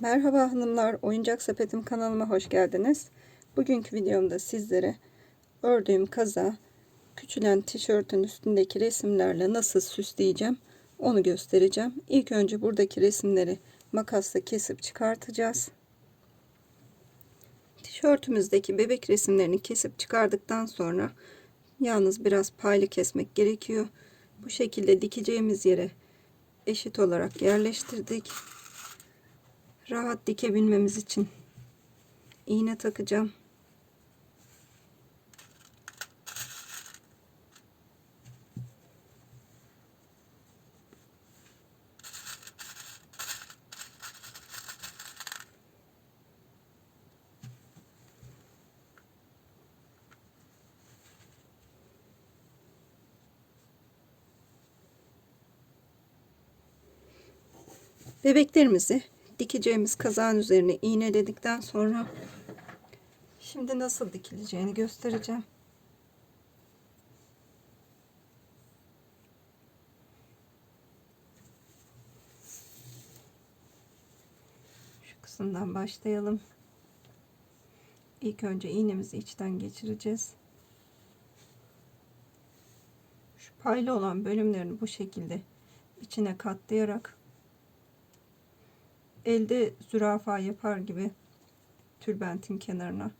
Merhaba hanımlar, Oyuncak Sepetim kanalıma hoş geldiniz. Bugünkü videomda sizlere ördüğüm kaza küçülen tişörtün üstündeki resimlerle nasıl süsleyeceğim onu göstereceğim. İlk önce buradaki resimleri makasla kesip çıkartacağız. Tişörtümüzdeki bebek resimlerini kesip çıkardıktan sonra yalnız biraz paylı kesmek gerekiyor. Bu şekilde dikeceğimiz yere eşit olarak yerleştirdik rahat dikebilmemiz için iğne takacağım. Bebeklerimizi dikeceğimiz kazağın üzerine iğneledikten sonra şimdi nasıl dikileceğini göstereceğim. Şu kısımdan başlayalım. İlk önce iğnemizi içten geçireceğiz. Şu paylı olan bölümlerini bu şekilde içine katlayarak elde zürafa yapar gibi tülbentin kenarına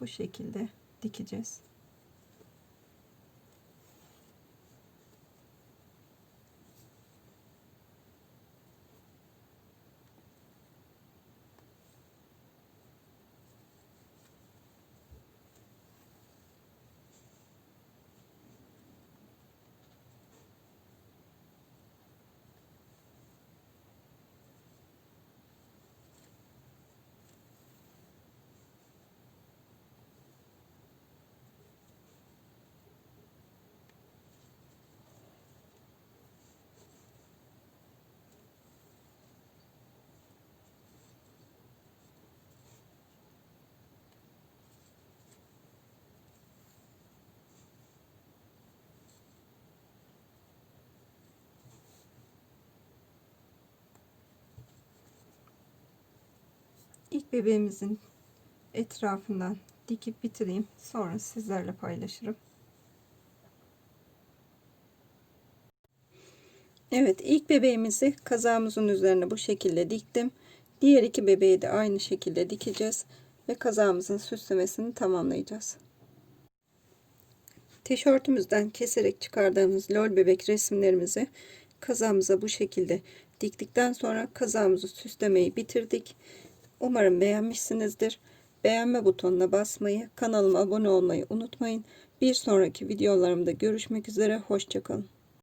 bu şekilde dikeceğiz. İlk bebeğimizin etrafından dikip bitireyim. Sonra sizlerle paylaşırım. Evet ilk bebeğimizi kazağımızın üzerine bu şekilde diktim. Diğer iki bebeği de aynı şekilde dikeceğiz. Ve kazağımızın süslemesini tamamlayacağız. Tişörtümüzden keserek çıkardığımız lol bebek resimlerimizi kazağımıza bu şekilde diktikten sonra kazağımızı süslemeyi bitirdik. Umarım beğenmişsinizdir. Beğenme butonuna basmayı, kanalıma abone olmayı unutmayın. Bir sonraki videolarımda görüşmek üzere. Hoşçakalın.